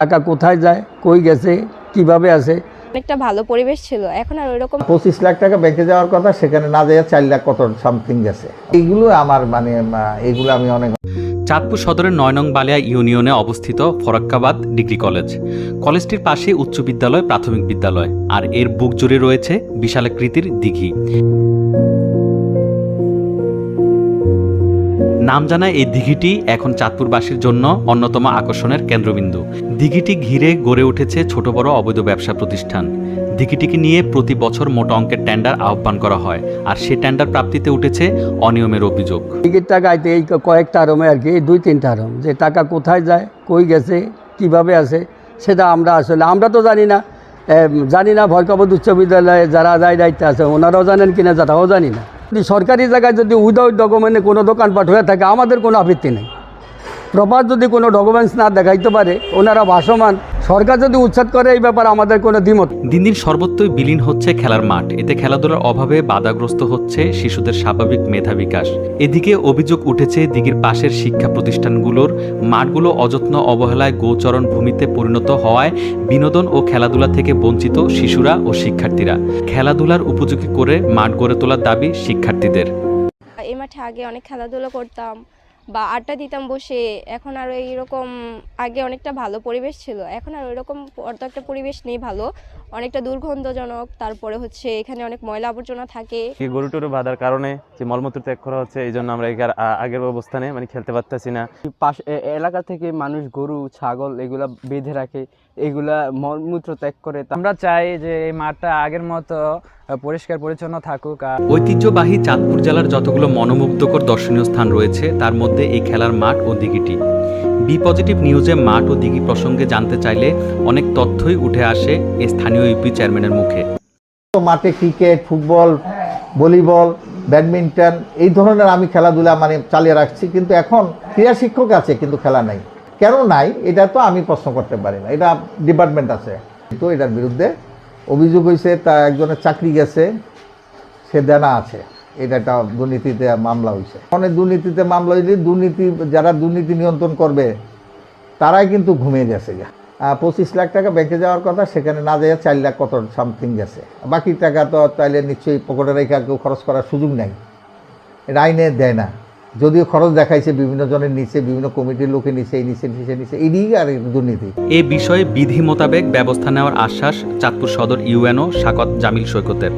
টাকা কোথায় যায় কই গেছে কীভাবে আছে? অনেকটা ভালো পরিবেশ ছিল এখন আর ওইরকম পঁচিশ লাখ টাকা ব্যাংকে যাওয়ার কথা সেখানে না যায় চার লাখ কত সামথিং গেছে। এইগুলো আমার মানে আহ, এইগুলো আমি অনেক চাঁদপুর সদরের নয় নং বালিয়া ইউনিয়নে অবস্থিত ফরাক্কাবাদ ডিগ্রি কলেজ। কলেজটির পাশে উচ্চ বিদ্যালয় প্রাথমিক বিদ্যালয় আর এর বুক জুড়ে রয়েছে বিশালাকৃতির দিঘি। নাম জানা এই দিঘিটি এখন চাঁদপুরবাসীর জন্য অন্যতম আকর্ষণের কেন্দ্রবিন্দু। দিঘিটি ঘিরে গড়ে উঠেছে ছোট বড় অবৈধ ব্যবসা প্রতিষ্ঠান। দিঘিটিকে নিয়ে প্রতি বছর মোটা অঙ্কের টেন্ডার আহ্বান করা হয়, আর সে টেন্ডার প্রাপ্তিতে উঠেছে অনিয়মের অভিযোগ। টিকিট টাকা এই কয়েকটা আরমে আর কি দুই তিনটা আরম যে টাকা কোথায় যায়, কই গেছে, কীভাবে আছে, সেটা আমরা আসলে, আমরা তো জানি না। জানি না ভরকাবদ উচ্চ বিদ্যালয়ে যারা যায় দায়িত্বে আছে, ওনারাও জানেন কিনা, যারাও জানি না। সরকারি জায়গায় যদি উইদাউট ডকুমেন্টে কোনো দোকানপাট হয়ে থাকে, আমাদের কোনো আপত্তি নেই। প্রপার যদি কোনো ডকুমেন্টস না দেখাইতে পারে, ওনারা ভাসমান। সরকার যদি উচ্ছেদ করে এই ব্যাপারে আমাদের কোনো দ্বিমত দিন দিন সর্বত্রই বিলীন হচ্ছে খেলার মাঠ। এতে খেলাধুলার অভাবে বাধাগ্রস্ত হচ্ছে শিশুদের স্বাভাবিক মেধা বিকাশ। এদিকে অভিযোগ উঠেছে দিঘির পাশের শিক্ষা প্রতিষ্ঠানগুলোর মাঠগুলো অযত্ন অবহেলায় গোচরণ ভূমিতে পরিণত হওয়ায় বিনোদন ও খেলাধুলা থেকে বঞ্চিত শিশুরা ও শিক্ষার্থীরা। খেলাধুলার উপযোগী করে মাঠ গড়ে তোলার দাবি শিক্ষার্থীদের। এই মাঠে আগে অনেক খেলাধুলা করতাম। বা আড্ডা দিতাম বসে, এখন আর ওই এইরকম আগে অনেকটা ভালো পরিবেশ ছিল। এখন আর ওইরকম অত একটা পরিবেশ নেই ভালো। অনেকটা দুর্গন্ধজনক তারপরে হচ্ছে এখানে অনেক ময়লা আবর্জনা থাকে। গরু টরু বাঁধার কারণে যে মলমূত্র ত্যাগ করা হচ্ছে এই জন্য আমরা এখানে আগের অবস্থানে মানে খেলতে পারতেছি না। পাশ এলাকা থেকে মানুষ গরু ছাগল এগুলা বেঁধে রাখে এগুলা মলমূত্র ত্যাগ করে আমরা চাই যে এই মাঠটা আগের মতো পরিষ্কার পরিচ্ছন্ন থাকুক আর ঐতিহ্যবাহী চাঁদপুর জেলার যতগুলো মনোমুগ্ধকর দর্শনীয় স্থান রয়েছে তার মধ্যে এই খেলার মাঠ ও দিঘিটি। বি পজিটিভ নিউজে মাঠ ও দিঘি প্রসঙ্গে জানতে চাইলে অনেক তথ্যই উঠে আসে এই স্থানীয় ইউপি চেয়ারম্যানের মুখে। মাঠে ক্রিকেট ফুটবল ভলিবল ব্যাডমিন্টন এই ধরনের আমি খেলাধুলা মানে চালিয়ে রাখছি কিন্তু এখন ক্রীড়া শিক্ষক আছে কিন্তু খেলা নাই। কেন নাই? এটা তো আমি প্রশ্ন করতে পারি না। এটা ডিপার্টমেন্ট আছে। তো এটার বিরুদ্ধে অভিযোগ হয়েছে তা একজনের চাকরি গেছে সে দেনা আছে। এটা একটা দুর্নীতিতে মামলা হয়েছে। অনেক দুর্নীতিতে মামলা হয়েছে দুর্নীতি যারা দুর্নীতি নিয়ন্ত্রণ করবে তারাই কিন্তু ঘুমিয়ে গেছে আহ, পঁচিশ লাখ টাকা ব্যাংকে যাওয়ার কথা, সেখানে না যায় চার লাখ কত সামথিং গেছে বাকি টাকা তো তাইলে নিশ্চয়ই পকেটে রেখে কেউ খরচ করার সুযোগ নাই। এটা আইনে দেয় না। যদিও খরচ দেখাইছে বিভিন্ন জনের নিচে, বিভিন্ন কমিটির লোকে নিচে, এই নিচে নিচে নিচে এদিকে আর দুর্নীতি। এ বিষয়ে বিধি মোতাবেক ব্যবস্থা নেওয়ার আশ্বাস চাঁদপুর সদর ইউএনও শাকত জামিল সৈকতের।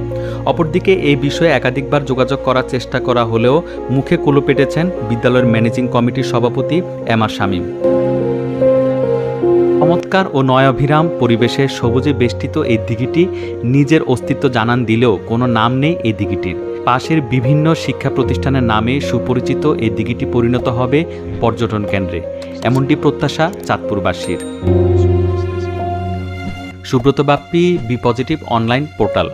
অপরদিকে এই বিষয়ে একাধিকবার যোগাযোগ করার চেষ্টা করা হলেও মুখে কুলো পেটেছেন বিদ্যালয়ের ম্যানেজিং কমিটির সভাপতি এম আর শামীম। চমৎকার ও নয়াভিরাম পরিবেশে সবুজে বেষ্টিত এই দিঘিটি নিজের অস্তিত্ব জানান দিলেও কোনো নাম নেই এই দিঘিটির। পাশের বিভিন্ন শিক্ষা প্রতিষ্ঠানের নামে সুপরিচিত এই দিঘিটি পরিণত হবে পর্যটন কেন্দ্রে। এমনটি প্রত্যাশা চাঁদপুরবাসীর। Subrata Bappi, B positive online portal.